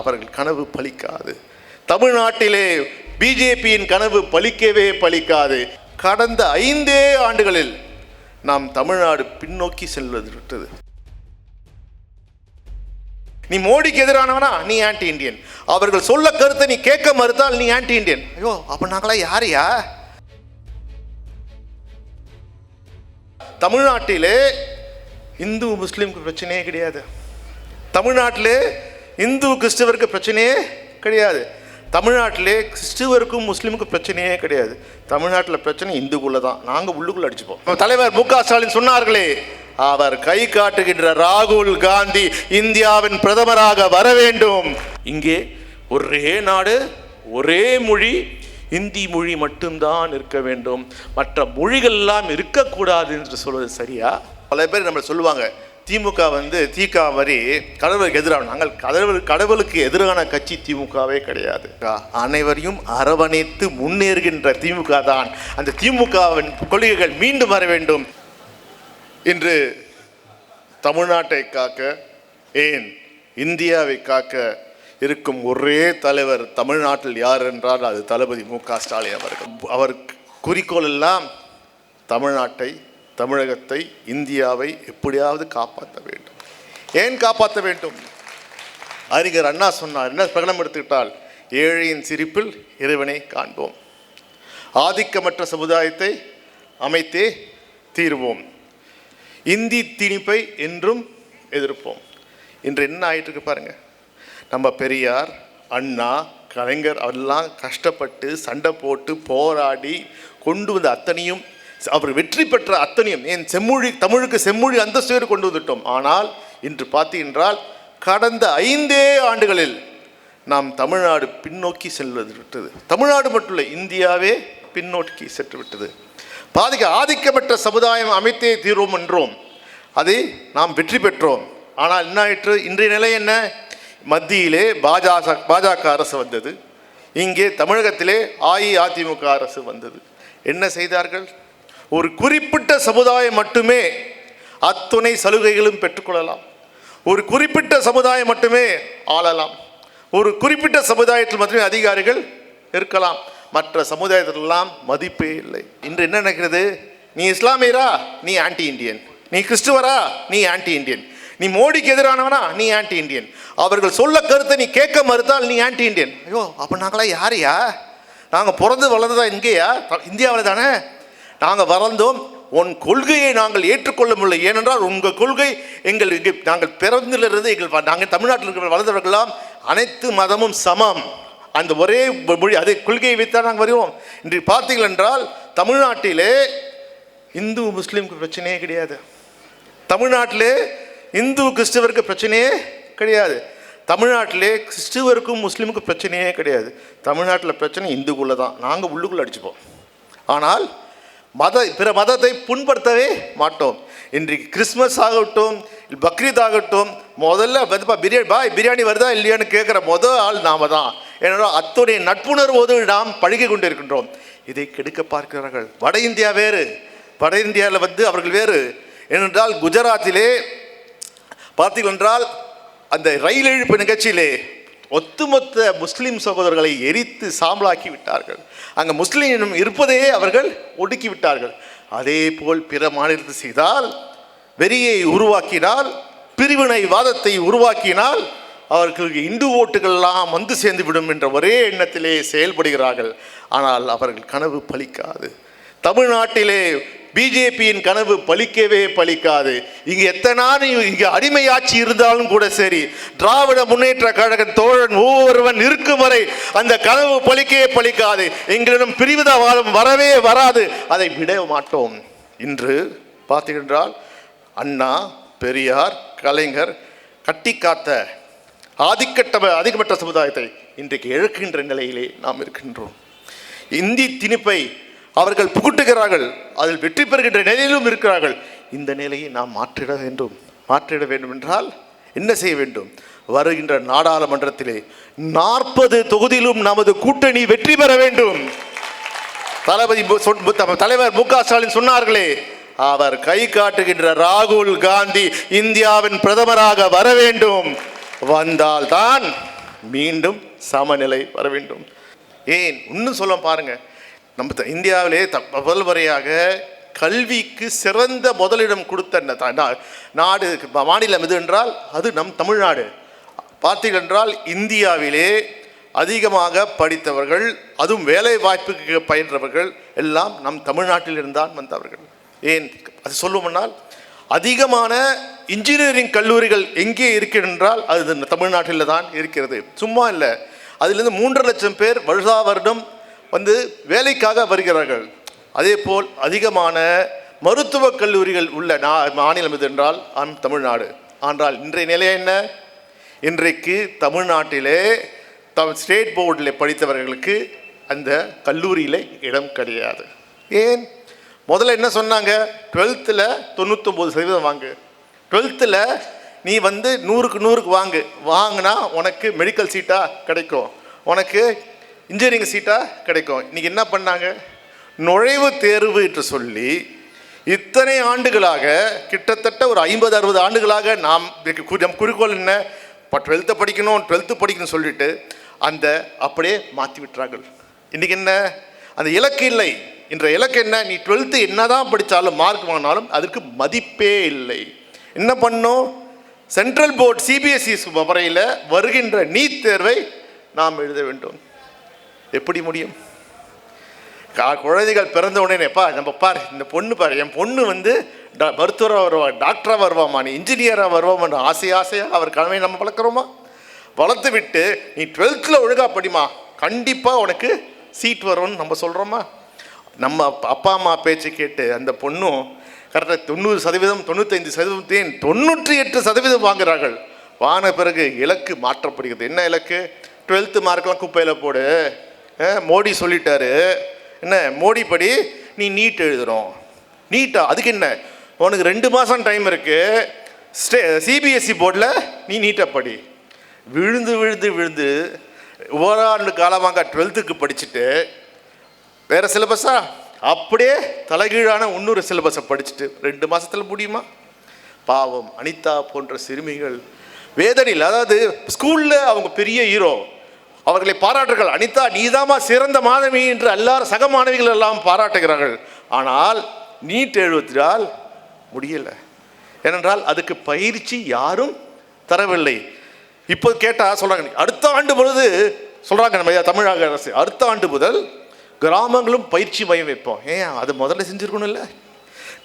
அவர்கள் கனவு பலிக்காது தமிழ்நாட்டிலே பிஜேபியின் கனவு பலிக்கவே பலிக்காது கடந்த ஐந்தே ஆண்டுகளில் நாம் தமிழ்நாடு பின்னோக்கி செல்வது விட்டது. நீ மோடிக்கு எதிரானவனா? நீ ஆன்டி இந்தியன் அவர்கள் சொல்ல கருத்தை நீ கேட்க மறுத்தால் நீ ஆன்டி இந்தியன் ஐயோ அப்ப நாங்களா யாரையா தமிழ்நாட்டிலே இந்து முஸ்லீம்க்கு பிரச்சனையே கிடையாது. தமிழ்நாட்டிலே இந்து கிறிஸ்தவருக்கு பிரச்சனையே கிடையாது. தமிழ்நாட்டிலே கிறிஸ்துவருக்கும் முஸ்லீமுக்கும் பிரச்சனையே கிடையாது. தமிழ்நாட்டில் பிரச்சனை இந்துக்குள்ளே தான் நாங்கள் உள்ளுக்குள்ளே அடிச்சுப்போம். தலைவர் மு க ஸ்டாலின் சொன்னார்களே அவர் கை காட்டுகின்ற ராகுல் காந்தி இந்தியாவின் பிரதமராக வர வேண்டும். இங்கே ஒரே நாடு ஒரே மொழி இந்தி மொழி மட்டும்தான் இருக்க வேண்டும். மற்ற மொழிகள் எல்லாம் இருக்கக்கூடாது என்று சொல்வது சரியா? பல பேர் நம்ம சொல்லுவாங்க திமுக வந்து திக வரி கடவுளுக்கு எதிரான நாங்கள் கடவுள் கடவுளுக்கு எதிரான கட்சி திமுகவே கிடையாது. அனைவரையும் அரவணைத்து முன்னேறுகின்ற திமுக தான். அந்த திமுகவின் கொள்கைகள் மீண்டும் வர வேண்டும். இன்று தமிழ்நாட்டை காக்க ஏன் இந்தியாவை காக்க இருக்கும் ஒரே தலைவர் தமிழ்நாட்டில் யார் என்றால் அது தளபதி மு க ஸ்டாலின் அவர்கள். அவர் குறிக்கோள் எல்லாம் தமிழ்நாட்டை தமிழகத்தை இந்தியாவை எப்படியாவது காப்பாற்ற வேண்டும். ஏன் காப்பாற்ற வேண்டும்? அறிஞர் அண்ணா சொன்னார் என்ன பிரகடனம் எடுத்துக்கிட்டால் ஏழையின் சிரிப்பில் இறைவனை காண்போம். ஆதிக்கமற்ற சமுதாயத்தை அமைத்தே தீர்வோம். இந்தி திணிப்பை என்றும் எதிர்ப்போம். இன்று என்ன ஆயிட்டு பாருங்கள் நம்ம பெரியார் அண்ணா கலைஞர் அவரெல்லாம் கஷ்டப்பட்டு சண்டை போட்டு போராடி கொண்டு வந்த அத்தனையும் அவர் வெற்றி பெற்ற அத்தனையும் ஏன் செம்மொழி தமிழுக்கு செம்மொழி அந்தஸ்து கொண்டு வந்துட்டோம். ஆனால் இன்று பார்த்தீங்கன்றால் கடந்த ஐந்தே ஆண்டுகளில் நாம் தமிழ்நாடு பின்னோக்கி செல்வது விட்டது. தமிழ்நாடு மட்டும் இந்தியாவே பின்னோக்கி சென்று விட்டது. பாதிக்க ஆதிக்கமற்ற சமுதாயம் அமைத்தே தீர்வோம் என்றோம். அதை நாம் வெற்றி பெற்றோம். ஆனால் என்ன ஆயிற்று? இன்றைய நிலை என்ன? மத்தியிலே பாஜக பாஜக அரசு வந்தது. இங்கே தமிழகத்திலே அஇஅதிமுக அரசு வந்தது. என்ன செய்தார்கள்? ஒரு குறிப்பிட்ட சமுதாயம் மட்டுமே அத்துணை சலுகைகளும் பெற்றுக்கொள்ளலாம். ஒரு குறிப்பிட்ட சமுதாயம் மட்டுமே ஆளலாம். ஒரு குறிப்பிட்ட சமுதாயத்தில் மட்டுமே அதிகாரிகள் இருக்கலாம். மற்ற சமுதாயத்திலெல்லாம் மதிப்பே இல்லை. இன்று என்ன நடக்கிறது? நீ இஸ்லாமியரா? நீ ஆன்டி இந்தியன் நீ கிறிஸ்துவரா? நீ ஆன்டி இந்தியன் நீ மோடிக்கு எதிரானவனா? நீ ஆன்டி இந்தியன் அவர்கள் சொல்ல கருத்தை நீ கேட்க மறுத்தால் நீ ஆன்டி இந்தியன் ஐயோ அப்போ நாங்களா யாரையா நாங்கள் பிறந்து வளர்ந்ததா இங்கேயா? இந்தியாவில் தானே? நாங்கள் வளர்ந்தோம் உன் கொள்கையை நாங்கள் ஏற்றுக்கொள்ள முடியல ஏனென்றால் உங்கள் கொள்கை எங்கள் இங்கே நாங்கள் பிறந்திலிருந்து எங்கள் நாங்கள் தமிழ்நாட்டில் இருக்கிற வளர்ந்தவர்களாம் அனைத்து மதமும் சமம். அந்த ஒரே மொழி அதே கொள்கையை வைத்தான் நாங்கள் வருவோம். இன்று பார்த்தீங்கள் என்றால் தமிழ்நாட்டிலே இந்து முஸ்லீமுக்கு பிரச்சனையே கிடையாது. தமிழ்நாட்டிலே இந்து கிறிஸ்தவருக்கு பிரச்சனையே கிடையாது. தமிழ்நாட்டிலே கிறிஸ்துவருக்கும் முஸ்லீமுக்கும் பிரச்சனையே கிடையாது. தமிழ்நாட்டில் பிரச்சனை இந்துக்குள்ளே தான் நாங்கள் உள்ளுக்குள்ளே அடிச்சுப்போம். ஆனால் மத பிற மதத்தை புண்படுத்தவே மாட்டோம். இன்றைக்கு கிறிஸ்மஸ் ஆகட்டும் பக்ரீத் ஆகட்டும் முதல்ல வந்துப்பா பிரியாணி பாய் பிரியாணி வருதா இல்லையான்னு கேட்குற முதல் ஆள் நாம தான். ஏனென்றால் அத்துடைய நட்புணர்வோடு நாம் பழகி கொண்டிருக்கின்றோம். இதை கெடுக்க பார்க்கிறார்கள். வட இந்தியா வேறு. வட இந்தியாவில் வந்து அவர்கள் வேறு. ஏனென்றால் குஜராத்திலே பார்த்தீர்கள் என்றால் அந்த ரயில் இழுப்பு நிகழ்ச்சியிலே ஒத்துமொத்த முஸ்லீம் சகோதரர்களை எரித்து சாம்பலாக்கி விட்டார்கள் அங்கே முஸ்லீம் இருப்பதையே இருப்பதே அவர்கள் ஒடுக்கி விட்டார்கள் அதே போல் பிற மாநிலத்தில் செய்தால் வெறியை உருவாக்கினால் பிரிவினை வாதத்தை உருவாக்கினால் அவர்களுக்கு இந்து ஓட்டுகள்லாம் வந்து சேர்ந்து விடும் என்ற ஒரே எண்ணத்திலே செயல்படுகிறார்கள். ஆனால் அவர்கள் கனவு பலிக்காது. தமிழ்நாட்டிலே பிஜேபியின் கனவு பலிக்கவே பலிக்காது. இங்கு எத்தனை இங்கு அடிமையாட்சி இருந்தாலும் கூட சரி திராவிட முன்னேற்ற கழக தோழன் ஒவ்வொருவன் இருக்கும் வரை அந்த கனவு பலிக்கவே பலிக்காது. எங்களிடம் பிரிவிதவாதம் வரவே வராது. அதை விட மாட்டோம். இன்று பார்த்தீங்கன்றால் அண்ணா பெரியார் கலைஞர் கட்டி காத்த ஆதிக்கட்ட அதிகமற்ற சமுதாயத்தை இன்றைக்கு இழக்கின்ற நிலையிலே நாம் இருக்கின்றோம். இந்தி திணிப்பை அவர்கள் புகுட்டுகிறார்கள். அதில் வெற்றி பெறுகின்ற நிலையிலும் இருக்கிறார்கள். இந்த நிலையை நாம் மாற்றிட வேண்டும். மாற்றிட வேண்டும் என்றால் என்ன செய்ய வேண்டும்? வருகின்ற நாடாளுமன்றத்திலே நாற்பது தொகுதியிலும் நமது கூட்டணி வெற்றி பெற வேண்டும். தளபதி சொன்- தலைவர் மு க ஸ்டாலின் சொன்னார்களே அவர் கை காட்டுகின்ற ராகுல் காந்தி இந்தியாவின் பிரதமராக வர வேண்டும். வந்தால்தான் மீண்டும் சமநிலை வர வேண்டும். ஏன்? இன்னும் சொல்ல பாருங்கள் நம்ம த- இந்தியாவிலே த முதல் முறையாக கல்விக்கு சிறந்த முதலிடம் கொடுத்த ந- நா- நாடு மாநிலம் எது என்றால் அது நம் தமிழ்நாடு. பார்த்தீர்கள் என்றால் இந்தியாவிலே அதிகமாக படித்தவர்கள் அதுவும் வேலை வாய்ப்புக்கு பயின்றவர்கள் எல்லாம் நம் தமிழ்நாட்டிலிருந்தான் வந்தவர்கள். ஏன் அது சொல்லுவோம்னால் அதிகமான இன்ஜினியரிங் கல்லூரிகள் எங்கே இருக்கின்றால் அது தமிழ்நாட்டில் தான் இருக்கிறது. சும்மா இல்லை. அதிலிருந்து மூன்று லட்சம் பேர் வருஷா வருடம் வந்து வேலைக்காக வருகிறார்கள். அதே போல் அதிகமான மருத்துவக் கல்லூரிகள் உள்ள நா மாநிலம் இது என்றால் ஆம் தமிழ்நாடு. ஆனால் இன்றைய நிலை என்ன? இன்றைக்கு தமிழ்நாட்டிலே த ஸ்டேட் போர்டில் படித்தவர்களுக்கு அந்த கல்லூரியில் இடம் கிடையாது. ஏன்? முதல்ல என்ன சொன்னாங்க? டுவெல்த்தில் தொண்ணூத்தொம்பது சதவீதம் வாங்கு. டுவெல்த்தில் நீ வந்து நூறுக்கு நூறுக்கு வாங்கு. வாங்கினா உனக்கு மெடிக்கல் சீட்டாக கிடைக்கும். உனக்கு இன்ஜினியரிங் சீட்டாக கிடைக்கும். இன்றைக்கி என்ன பண்ணாங்க? நுழைவுத் தேர்வு என்று சொல்லி இத்தனை ஆண்டுகளாக கிட்டத்தட்ட ஒரு ஐம்பது அறுபது ஆண்டுகளாக நாம் நம் குறிக்கோள் என்ன? இப்போ டுவெல்த்தை படிக்கணும் டுவெல்த்து படிக்கணும்னு சொல்லிட்டு அந்த அப்படியே மாற்றி விட்டுறார்கள். இன்றைக்கி என்ன? அந்த இலக்கு இல்லை. என்ற இலக்கு என்ன? நீ டுவெல்த்து என்னதான் படித்தாலும் மார்க் வாங்கினாலும் அதற்கு மதிப்பே இல்லை. என்ன பண்ணும்? சென்ட்ரல் போர்ட் சிபிஎஸ்இ முறையில் வருகின்ற நீட் தேர்வை நாம் எழுத வேண்டும். எப்படி முடியும்? கா- குழந்தைகள் பிறந்த உடனே பா நம்ம பார் இந்த பொண்ணு பாரு என் பொண்ணு வந்து ட- மருத்துவராக வருவா டாக்டராக வருவாமா நீ இன்ஜினியராக வருவாமான்னு ஆசை ஆசையாக அவர் கடமையை நம்ம வளர்க்குறோமா? வளர்த்து விட்டு நீ டுவெல்த்தில் ஒழுங்காக படிமா கண்டிப்பாக உனக்கு சீட் வரும்னு நம்ம சொல்கிறோமா நம்ம அப்பா அம்மா பேச்சு கேட்டு அந்த பொண்ணும் கரெக்டாக தொண்ணூறு சதவீதம் தொண்ணூத்தைந்து சதவீதத்தையும் தொண்ணூற்றி எட்டு சதவீதம் வாங்குகிறார்கள் வாங்கின பிறகு இலக்கு மாற்றப்படுகிறது. என்ன இலக்கு? டுவெல்த்து மார்க்கெலாம் குப்பையில் போடு. மோடி சொல்லிட்டாரு. என்ன மோடி படி நீ நீட் எழுதுறோம் நீட்டா? அதுக்கு என்ன? உனக்கு ரெண்டு மாதம் டைம் இருக்குது ஸ்டே சிபிஎஸ்சி போர்டில் நீ நீட்டை படி. விழுந்து விழுந்து விழுந்து ஓராண்டு காலமாக டுவெல்த்துக்கு படிச்சுட்டு வேறு சிலபஸா அப்படியே தலைகீழான இன்னொரு சிலபஸை படிச்சுட்டு ரெண்டு மாதத்தில் முடியுமா? பாவம் அனிதா போன்ற சிறுமிகள் வேதனையில் அதாவது ஸ்கூலில் அவங்க பெரிய ஹீரோ அவர்களை பாராட்டுகள் அனிதா நீதாமா சிறந்த மாணவி என்று எல்லாரும் சக மாணவிகள் எல்லாம் பாராட்டுகிறார்கள். ஆனால் நீட் எழுவதால் முடியல. ஏனென்றால் அதுக்கு பயிற்சி யாரும் தரவில்லை. இப்போ கேட்டால் சொல்கிறாங்க அடுத்த ஆண்டு பொழுது சொல்கிறாங்க நம்ம தமிழக அரசு அடுத்த ஆண்டு முதல் கிராமங்களும் பயிற்சி மையம் வைப்போம். ஏன் அது முதல்ல செஞ்சுருக்கணும்ல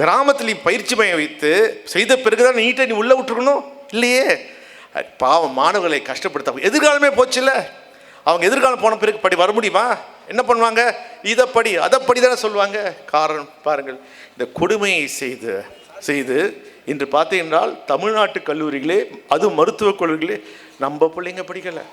கிராமத்துலேயும் பயிற்சி மையம் வைத்து செய்த பிறகு தான் நீட்டை நீ உள்ளே விட்டுருக்கணும்? இல்லையே. பாவம் மாணவர்களை கஷ்டப்படுத்த எதிர்காலமே போச்சுல்ல? அவங்க எதிர்காலம் போன பிறகு படி வர முடியுமா? என்ன பண்ணுவாங்க? இதை படி அதை படி தானே சொல்லுவாங்க. காரணம் பாருங்கள் இந்த கொடுமையை செய்து செய்து இன்று பார்த்தீங்கன்னால் தமிழ்நாட்டு கல்லூரிகளே அது மருத்துவக் கல்லூரிகளே நம்ம பிள்ளைங்க படிக்கலை.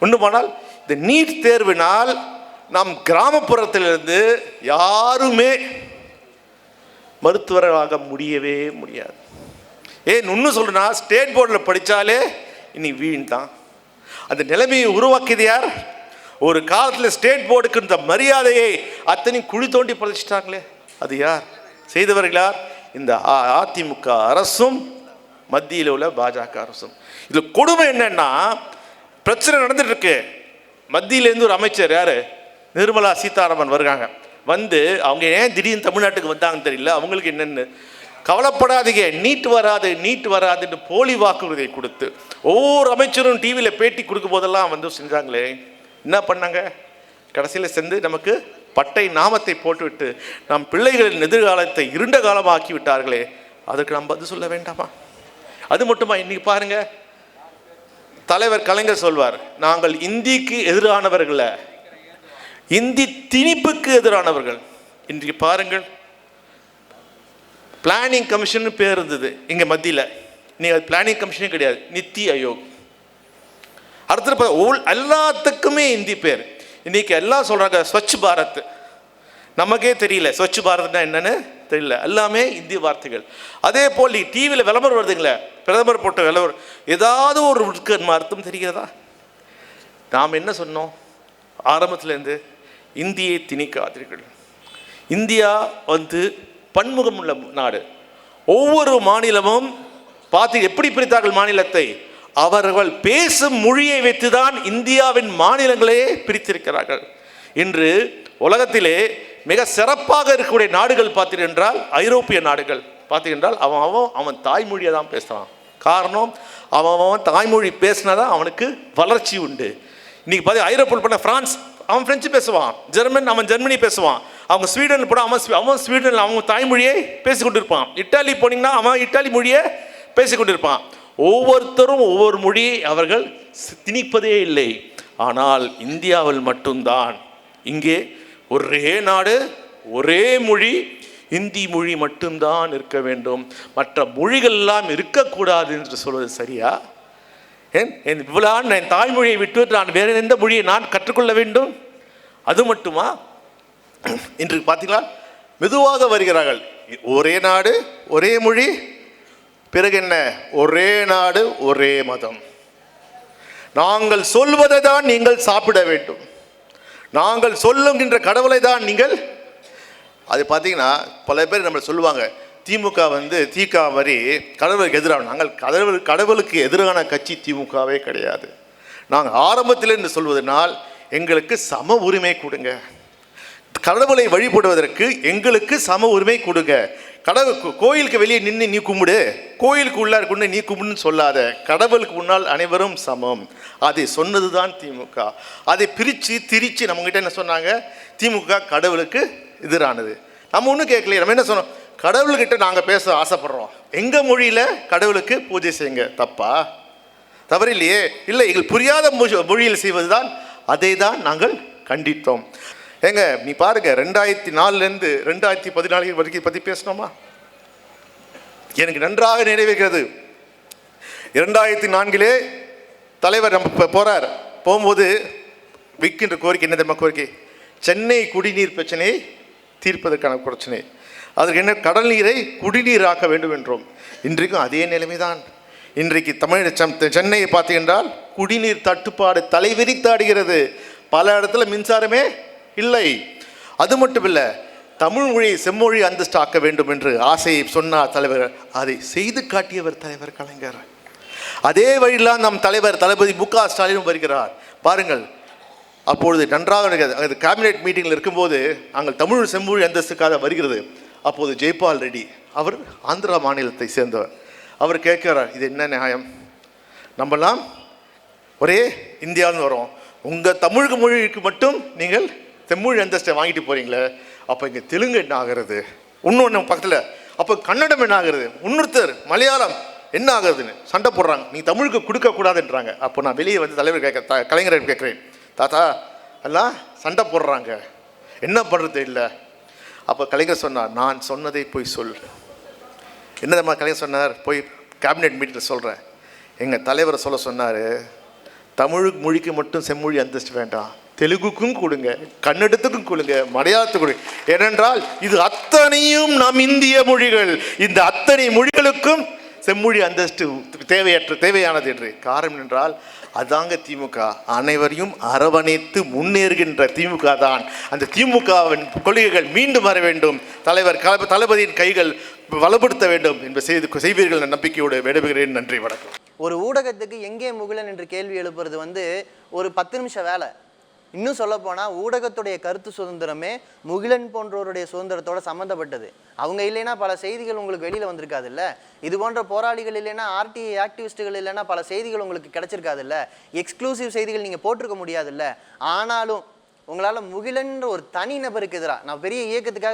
ஒன்று போனால் இந்த நீட் தேர்வினால் நம் கிராமப்புறத்திலிருந்து யாருமே மருத்துவராக முடியவே முடியாது. ஏன் இன்னும் சொல்றேன்னா ஸ்டேட் போர்டில் படித்தாலே இனி வீண் தான். அந்த நிலைமையை உருவாக்கியது யார்? ஒரு காலத்தில் ஸ்டேட் போர்டுக்கு இந்த மரியாதையை அத்தனையும் குழி தோண்டி புதைச்சிட்டாங்களே அது யார்? செய்தவர்கள் யார்? இந்த அ- அதிமுக அரசும் மத்தியில் உள்ள பாஜக அரசும். இதில் கொடுமை என்னன்னா பிரச்சனை நடந்துட்டு இருக்கு மத்தியிலேருந்து ஒரு அமைச்சர் யார்? நிர்மலா சீதாராமன் வருகிறாங்க வந்து அவங்க ஏன் திடீர்னு தமிழ்நாட்டுக்கு வந்தாங்கன்னு தெரியல. அவங்களுக்கு என்னென்னு கவலைப்படாதீங்க. நீட் வராது நீட் வராதுன்னு போலி வாக்குறுதியை கொடுத்து ஒவ்வொரு அமைச்சரும் டிவியில் பேட்டி கொடுக்கும் போதெல்லாம் வந்து செஞ்சாங்களே. என்ன பண்ணாங்க? கடைசியில் சேர்ந்து நமக்கு பட்டை நாமத்தை போட்டுவிட்டு நம் பிள்ளைகளின் எதிர்காலத்தை இருண்ட காலமாக்கி விட்டார்களே. அதுக்கு நம்ம பதில் சொல்ல வேண்டாமா? அது மட்டுமா? இன்னைக்கு பாருங்க. தலைவர் கலைஞர் சொல்வார் நாங்கள் இந்திக்கு எதிரானவர்கள இந்தி திணிப்புக்கு எதிரானவர்கள். இன்றைக்கு பாருங்கள். பிளானிங் கமிஷன் பேர் இருந்தது. இங்கே மத்தியில். நீங்கள் அது பிளானிங் கமிஷனே கிடையாது. நித்தி ஆயோக். அடுத்தது பா- எல்லாத்துக்குமே இந்தி பேர். இன்றைக்கி எல்லாம் சொல்கிறாங்க ஸ்வச் பாரத். நமக்கே தெரியல ஸ்வச் பாரத்னா என்னன்னு தெரியல. எல்லாமே இந்தி வார்த்தைகள். அதே போல் நீ டிவியில் விளம்பரம் வருதுங்களே பிரதமர் போட்ட விளம்பரம். ஏதாவது ஒரு உட்கன் அர்த்தம் தெரிகிறதா? நாம் என்ன சொன்னோம்? ஆரம்பத்துலேருந்து இந்தியை திணிக்காதீர்கள். இந்தியா வந்து பன்முகம் உள்ள நாடு. ஒவ்வொரு மாநிலமும் பார்த்து எப்படி பிரித்தார்கள் மாநிலத்தை? அவர்கள் பேசும் மொழியை வைத்துதான் இந்தியாவின் மாநிலங்களே பிரித்திருக்கிறார்கள். இன்று உலகத்திலே மிக சிறப்பாக இருக்கக்கூடிய நாடுகள் பார்த்தீர்கள் என்றால் ஐரோப்பிய நாடுகள் பார்த்தீர்கென்றால் அவன் அவன் அவன் தாய்மொழியை தான் பேசுகிறான் காரணம் அவன் அவன் தாய்மொழி பேசினாதான் அவனுக்கு வளர்ச்சி உண்டு. இன்னைக்கு பார்த்து ஐரோப்பில் பண்ண ஃப்ரான்ஸ் அவன் பிரெஞ்சு பேசுவான். ஜெர்மன் அவன் ஜெர்மனி பேசுவான். அவங்க ஸ்வீடன் போனால் அவன் அவன் ஸ்வீடனில் அவங்க தாய்மொழியை பேசிக்கொண்டிருப்பான். இட்டாலி போனீங்கன்னா அவன் இட்டாலி மொழியை பேசிக்கொண்டிருப்பான். ஒவ்வொருத்தரும் ஒவ்வொரு மொழியை அவர்கள் திணிப்பதே இல்லை. ஆனால் இந்தியாவில் மட்டும்தான். இங்கே ஒரே நாடு ஒரே மொழி இந்தி மொழி மட்டும்தான் இருக்க வேண்டும். மற்ற மொழிகள் எல்லாம் இருக்கக்கூடாது என்று சொல்வது சரியா? ஏன்? என் இவ்வளோ என் தாய்மொழியை விட்டு நான் வேறு எந்த மொழியை நான் கற்றுக்கொள்ள வேண்டும்? அது மட்டுமா? இன்று பார்த்தீங்களா? மெதுவாக வருகிறார்கள். ஒரே நாடு ஒரே மொழி பிறகு என்ன? ஒரே நாடு ஒரே மதம். நாங்கள் சொல்வதை தான் நீங்கள் சாப்பிட வேண்டும். நாங்கள் சொல்லுகின்ற கடவுளை தான் நீங்கள் அது பார்த்தீங்கன்னா பல பேர் நம்ம சொல்லுவாங்க திமுக வந்து திக மாதிரி கடவுளுக்கு எதிரான நாங்கள் கடவுள் கடவுளுக்கு எதிரான கட்சி திமுகவே கிடையாது. நாங்கள் ஆரம்பத்தில் என்று சொல்வதனால் எங்களுக்கு சம உரிமை கொடுங்க. கடவுளை வழிபடுவதற்கு எங்களுக்கு சம உரிமை கொடுங்க. கடவுள் கோயிலுக்கு வெளியே நின்று நீ கும்பிடு. கோயிலுக்கு உள்ளார் கொண்டு நீ கும்பிடுன்னு சொல்லாத. கடவுளுக்கு முன்னால் அனைவரும் சமம். அதை சொன்னது தான் திமுக. அதை பிரித்து திரித்து நம்மக்கிட்ட என்ன சொன்னாங்க? திமுக கடவுளுக்கு எதிரானது. நம்ம ஒன்றும் கேட்கலையே. நம்ம என்ன சொன்னோம்? கடவுள்கிட்ட நாங்கள் பேச ஆசைப்படுறோம். எங்கள் மொழியில் கடவுளுக்கு பூஜை செய்யுங்க. தப்பா? தவறு இல்லையே இல்லை எங்கள் புரியாத மொழி- மொழியில் செய்வதுதான். அதை தான் நாங்கள் கண்டித்தோம். ஏங்க நீ பாருங்க ரெண்டாயிரத்தி நாலுலேருந்து ரெண்டாயிரத்தி பதினாலு வரைக்கும் பற்றி பேசணுமா? எனக்கு நன்றாக நினைவுகிறது இரண்டாயிரத்தி நான்கிலே தலைவர் நம்ம இப்போ போகிறார் போகும்போது விற்கின்ற கோரிக்கை என்ன தெரியுமா கோரிக்கை? சென்னை குடிநீர் பிரச்சனையை தீர்ப்பதற்கான பிரச்சனை. அதற்கு என்ன கடல் நீரை குடிநீராக்க வேண்டும் என்றோம். இன்றைக்கும் அதே நிலைமைதான். இன்றைக்கு தமிழ் சென்னையை பார்த்தீங்கன்றால் குடிநீர் தட்டுப்பாடு தலைவிரித்தாடுகிறது பல இடத்துல மின்சாரமே இல்லை. அது மட்டும் இல்லை தமிழ் மொழியை செம்மொழி அந்தஸ்து ஆக்க வேண்டும் என்று ஆசையை சொன்னார் தலைவர் அதை செய்து காட்டியவர் தலைவர் கலைஞர். அதே வழியிலாம் நம் தலைவர் தளபதி மு க ஸ்டாலினும் வருகிறார். பாருங்கள் அப்பொழுது நன்றாக அது கேபினெட் மீட்டிங்கில் இருக்கும்போது நாங்கள் தமிழ் செம்மொழி அந்தஸ்துக்காக வருகிறது. அப்போது ஜெய்பால் ரெட்டி அவர் ஆந்திரா மாநிலத்தை சேர்ந்தவர். அவர் கேட்கிறார் இது என்ன நியாயம்? நம்மலாம் ஒரே இந்தியாவின்னு வரோம் உங்கள் தமிழ் மொழிக்கு மட்டும் நீங்கள் செம்மொழி அந்தஸ்தை வாங்கிட்டு போகிறீங்களே அப்போ இங்கே தெலுங்கு என்ன ஆகிறது? இன்னொன்று பக்கத்தில் அப்போ கன்னடம் என்ன ஆகுறது? இன்னொருத்தர் மலையாளம் என்ன ஆகுறதுன்னு சண்டை போடுறாங்க. நீ தமிழுக்கு கொடுக்கக்கூடாதுன்றாங்க அப்போ நான் வெளியே வந்து தலைவர் கேட்க த கலைஞரை கேட்குறேன். தாத்தா எல்லாம் சண்டை போடுறாங்க. என்ன பண்ணுறது இல்லை? அப்போ கலைஞர் சொன்னார் நான் சொன்னதை போய் சொல். என்ன கலைஞர் சொன்னார்? போய் கேபினெட் மீட்டிங்கில் சொல்கிறேன் எங்கள் தலைவரை சொல்ல சொன்னார் தமிழ் மொழிக்கு மட்டும் செம்மொழி அந்தஸ்து வேண்டாம். தெலுங்குக்கும் கொடுங்க கன்னடத்துக்கும் கொடுங்க மலையாளத்துக்கும் கொடுங்க. ஏனென்றால் இது அத்தனையும் நம் இந்திய மொழிகள். இந்த அத்தனை மொழிகளுக்கும் செம்மொழி அந்தஸ்து தேவையற்ற தேவையானது என்று. காரணம் என்றால் அதாங்க திமுக. அனைவரையும் அரவணைத்து முன்னேறுகின்ற திமுக தான். அந்த திமுகவின் கொள்கைகள் மீண்டும் வர வேண்டும். தலைவர் தளபதியின் கைகள் வலுப்படுத்த வேண்டும் என்று செய்து செய்வீர்கள் என்ற நம்பிக்கையோடு விடைபெறுகிறேன். நன்றி வணக்கம். ஒரு ஊடகத்துக்கு எங்கே முகிலன் என்று கேள்வி எழுப்புறது வந்து ஒரு பத்து நிமிஷம் வேலை. இன்னும் சொல்லப்போனால் ஊடகத்துடைய கருத்து சுதந்திரமே முகிலன் போன்றோருடைய சுதந்திரத்தோட சம்மந்தப்பட்டது அவங்க இல்லைன்னா பல செய்திகள் உங்களுக்கு வெளியில் வந்திருக்காதுல்ல? இது போன்ற போராளிகள் இல்லைன்னா ஆர்டி ஆக்டிவிஸ்ட்டுகள் இல்லைன்னா பல செய்திகள் உங்களுக்கு கிடைச்சிருக்காதுல்ல? எக்ஸ்க்ளூசிவ் செய்திகள் நீங்கள் போட்டிருக்க முடியாதுல்ல? ஆனாலும் உங்களால் முகிலன்ற ஒரு தனி நபருக்கு எதிராக நான் பெரிய இயக்கத்துக்காக